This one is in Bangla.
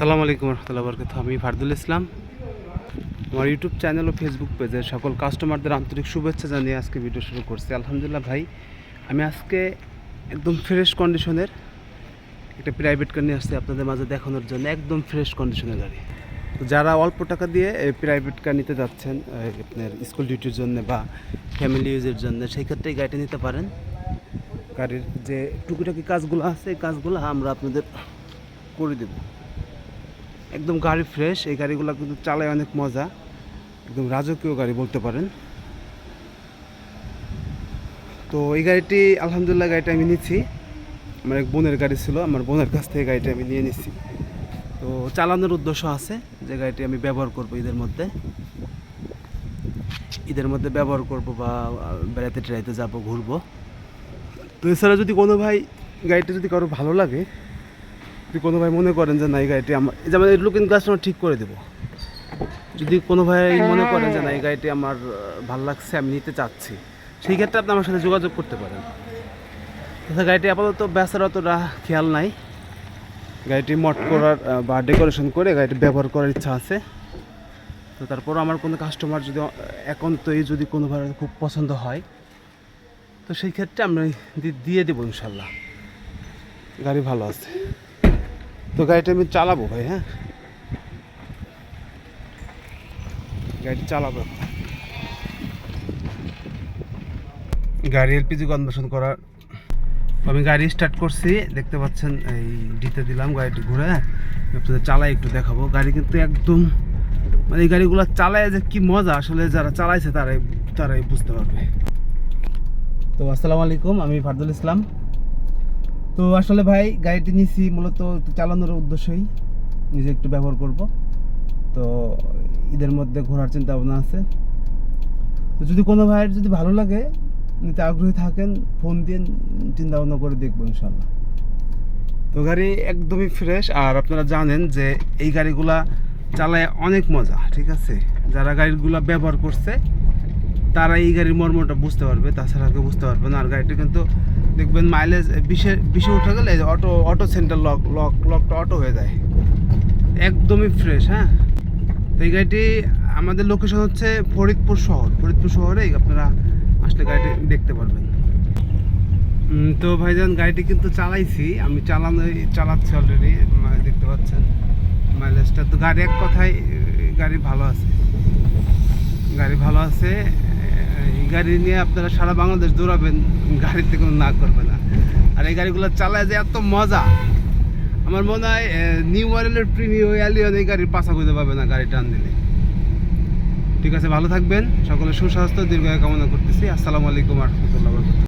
আসসালামু আলাইকুম রহমতুল্লাহ বরকত। আমি ফারদুল ইসলাম। আমার ইউটিউব চ্যানেল ও ফেসবুক পেজের সকল কাস্টমারদের আন্তরিক শুভেচ্ছা জানিয়ে আজকে ভিডিও শুরু করছি। আলহামদুলিল্লাহ ভাই, আমি আজকে একদম ফ্রেশ কন্ডিশনের একটা প্রাইভেট কার নিয়ে আসছি আপনাদের মাঝে দেখানোর জন্য, একদম ফ্রেশ কন্ডিশনের গাড়ি। তো যারা অল্প টাকা দিয়ে প্রাইভেট কার নিতে যাচ্ছেন আপনার স্কুল ডিউটির জন্য বা ফ্যামিলি ইউজের জন্য, সেই ক্ষেত্রে গাড়িটা নিতে পারেন। গাড়ির যে টুকিটাকি কাজগুলো আছে, এই কাজগুলো আমরা আপনাদের করে দেবো। একদম গাড়ি ফ্রেশ এই গাড়িগুলো কিন্তু চালায় অনেক মজা। একদম রাজকীয় গাড়ি বলতে পারেন। তো এই গাড়িটি, আলহামদুলিল্লাহ গাড়িটা আমি নিচ্ছি। আমার এক বোনের গাড়ি ছিল, আমার বোনের কাছ থেকে গাড়িটা আমি নিয়ে নিচ্ছি। তো চালানোর উদ্দেশ্য আছে যে গাড়িটি আমি ব্যবহার করব ঈদের মধ্যে। ঈদের মধ্যে ব্যবহার করব বা বেড়াতে টেড়াইতে যাব, ঘুরবো। তো এছাড়া যদি কোনো ভাই গাড়িটা যদি কারও ভালো লাগে যদি কোনো ভাই মনে করেন যে, না, এই গাড়িটি আমার এই যে আমার লুকিং গ্লাস আমরা ঠিক করে দেবো। যদি কোনো ভাই মনে করেন যে, না, এই গাড়িটি আমার ভালো লাগছে, আমি নিতে চাচ্ছি। সেই ক্ষেত্রে আপনি আমার সাথে যোগাযোগ করতে পারেন। তাছাড়া গাড়িটি আপাতত বেচার অতটা খেয়াল নাই। গাড়িটি মট করার বা ডেকোরেশন করে গাড়িটি ব্যবহার করার ইচ্ছা আছে। তো তারপর আমার কোনো কাস্টমার যদি একান্তই যদি কোনো ভাই খুব পছন্দ হয়, তো সেই ক্ষেত্রে আমরা দি- দিয়ে দেবো ইনশাল্লাহ। গাড়ি ভালো আছে। তো গাড়িটা আমি চালাবো ভাই হ্যাঁ? গাড়ি চালাবো। গাড়ি এলপিজি কনভার্সন করার আমি গাড়ি স্টার্ট করছি, দেখতে পাচ্ছেন, এই ডিতে দিলাম গাড়িটি ঘুরে। আপনাদের চালাই একটু দেখাবো। গাড়ি কিন্তু একদম মানে এই গাড়িগুলো চালায় যে কি মজা, আসলে যারা চালাইছে তারাই তারাই বুঝতে পারবে। তো আসসালামু আলাইকুম, আমি ফারদুল ইসলাম। তো আসলে ভাই, গাড়িটি নিয়েছি মূলত একটু চালানোর উদ্দেশ্যই। নিজে একটু ব্যবহার করব। তো ঈদের মধ্যে ঘোরার চিন্তা ভাবনা আছে। তো যদি কোনো ভাইয়ের যদি ভালো লাগে, নিতে আগ্রহী থাকেন, ফোন দিয়ে চিন্তা ভাবনা করে দেখব ইনশাল্লাহ তো গাড়ি একদমই ফ্রেশ, আর আপনারা জানেন যে এই গাড়িগুলা চালায় অনেক মজা, ঠিক আছে? যারা গাড়িগুলা ব্যবহার করছে, তারা এই গাড়ির মর্মটা বুঝতে পারবে, তাছাড়া কেউ বুঝতে পারবে না। আর গাড়িটা কিন্তু দেখবেন মাইলেজ বিশে বিশে উঠে গেলে auto auto centre lock lock লকটা অটো হয়ে যায়। একদমই ফ্রেশ হ্যাঁ? তো এই গাড়িটি আমাদের লোকেশন হচ্ছে ফরিদপুর শহর। ফরিদপুর শহরেই আপনারা আসলে গাড়িটি দেখতে পারবেন। তো ভাইজান, গাড়িটি কিন্তু চালাইছি। আমি চালানো চালাচ্ছি অলরেডি দেখতে পাচ্ছেন মাইলেজটা তো গাড়ি এক কথায়, গাড়ি ভালো আছে। গাড়ি ভালো আছে। গাড়ি নিয়ে আপনারা সারা বাংলাদেশ দৌড়াবেন, গাড়িতে কোনো না করবে না। আর এই গাড়িগুলো চালায় যে এত মজা। আমার মনে হয় নিউ মডেলের প্রিমিও অ্যালিয়ন এই গাড়ির পাশা খুঁজে পাবে না গাড়ি টান দিলে। ঠিক আছে, ভালো থাকবেন। সকলে সুস্বাস্থ্য, দীর্ঘায় কামনা করতেছি। আসসালামু আলাইকুম রহমতুল্লাহ